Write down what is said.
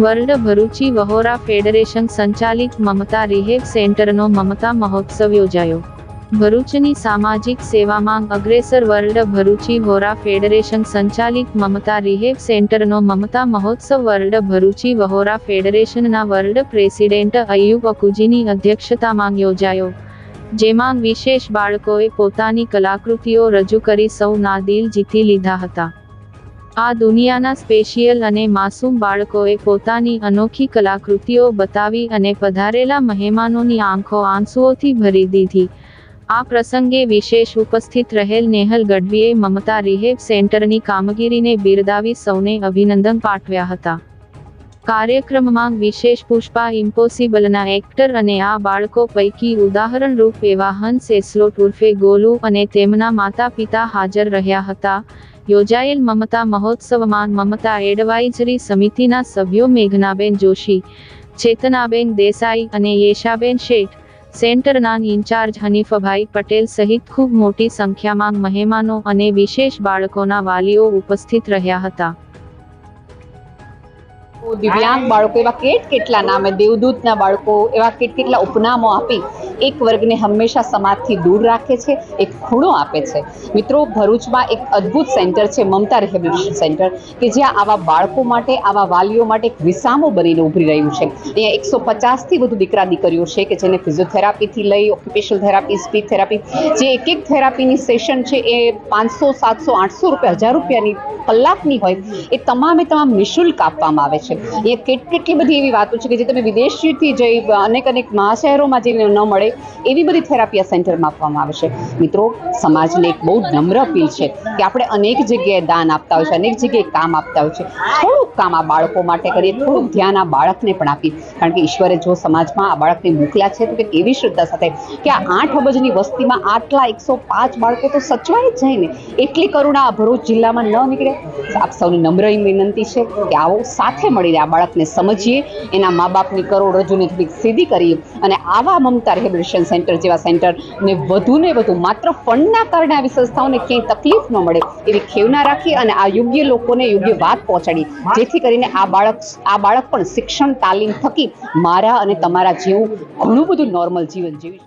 World Bharuchi Bohra federation સંચાલિત મમતા rehab સેન્ટરનો મમતા મહોત્સવ યોજાયો ભરૂચની સામાજિક સેવામાં અગ્રેસર વર્લ્ડ ભરૂચી વહોરા ફેડરેશન સંચાલિત મમતા રિહેબ સેન્ટરનો મમતા મહોત્સવ વર્લ્ડ ભરૂચી વહોરા ફેડરેશનના વર્લ્ડ પ્રેસિડેન્ટ અયુબ અકુજીની અધ્યક્ષતામાં યોજાયો જેમાં વિશેષ બાળકોએ પોતાની કલાકૃતિઓ રજૂ કરી સૌના દિલ જીતી લીધા હતા આ દુનિયાના સ્પેશિયલ અને માસૂમ બાળકોએ પોતાની અનોખી કલાકૃતિઓ બતાવી અને પધારેલા મહેમાનોની આંખો આંસુઓથી ભરી દીધી. આ પ્રસંગે વિશેષ ઉપસ્થિત રહેલ નેહલ ગઢવીએ મમતા રિહેબ સેન્ટરની કામગીરીને બિરદાવી સૌને અભિનંદન પાઠવ્યા હતા. કાર્યક્રમમાં વિશેષ પુષ્પા ઇમ્પોસિબલના એક્ટર અને આ બાળકો પૈકી ઉદાહરણરૂપ એવા હંસ એસ્લોટ ઉર્ફે ગોલુ અને તેમના માતા પિતા હાજર રહ્યા હતા. યોજાયેલ મમતા મહોત્સવમાં મમતા એડવાઇઝરી સમિતિના સભ્યો મેઘનાબેન જોશી, ચેતનાબેન દેસાઈ અને યેશાબેન શેઠ. સેન્ટરના ઇન્ચાર્જ હનીફભાઈ પટેલ સહિત ખૂબ મોટી સંખ્યામાં મહેમાનો અને વિશેષ બાળકોના વાલીઓ ઉપસ્થિત રહ્યા હતા. દિવ્યાંગ બાળકો એવા કેટ કેટલા નામે દેવદૂતના બાળકો એવા કેટ કેટલા ઉપનામો આપી એક વર્ગને હંમેશા સમાજથી દૂર રાખે છે, એક ખૂણો આપે છે. મિત્રો, ભરૂચમાં એક અદ્ભુત સેન્ટર છે, મમતા રિહેબિલિટેશન સેન્ટર, કે જ્યાં આવા બાળકો માટે, આવા વાલીઓ માટે એક વિસામો બનીને ઉભરી રહ્યું છે. અહીંયા એકસો પચાસથી વધુ દીકરા દીકરીઓ છે કે જેને ફિઝિયોથેરાપીથી લઈ, ઓક્યુપેશનલ થેરાપી, સ્પીચ થેરાપી, જે એક એક થેરાપીની સેશન છે એ પાંચસો, સાતસો, આઠસો રૂપિયા, હજાર રૂપિયાની કલાકની હોય, એ તમામે તમામ નિઃશુલ્ક આપવામાં આવે છે. એ કેટ કેટલી બધી એવી વાતો છે કે જે તમે વિદેશથી જઈ અનેક અનેક મહાશહેરોમાં જઈને ન મળે એવી બધી થેરાપી આ સેન્ટરમાં આપવામાં આવે છે. મિત્રો, સમાજને એક બહુ નમ્ર અપીલ છે કે આપણે અનેક જગ્યાએ દાન આપતા હોય છે, અનેક જગ્યાએ કામ આપતા હોય છે. કામ આ બાળકો માટે કરીએ થોડુંક ધ્યાન આ બાળકને પણ આપીએ. કારણ કે ઈશ્વરે જો સમાજમાં આ બાળકને મોકલ્યા છે, તો કે એવી શ્રદ્ધા સાથે કે આ આઠ અબજની વસ્તીમાં આટલા એકસો પાંચ બાળકો તો સચવાય જ જાય ને. એટલી કરુણા આ ભરૂચ જિલ્લામાં ન નીકળે. આપ સૌની નમ્ર વિનંતી છે કે આવો સાથે મળીને આ બાળકને સમજીએ, એના મા બાપની કરોડરજ્જુને થોડીક સીધી કરીએ અને આવા મમતા રિહેબિલિટેશન સેન્ટર જેવા સેન્ટરને વધુ ને વધુ માત્ર ફંડના કારણે આવી સંસ્થાઓને ક્યાંય તકલીફ ન મળે, એવી ખેવના રાખી અને આ યોગ્ય લોકોને યોગ્ય વાત પહોંચાડી જેથી કરીને આ બાળક આ બાળક પણ શિક્ષણ, તાલીમ થકી મારા અને તમારા જેવું ઘણું બધું નોર્મલ જીવન જીવી.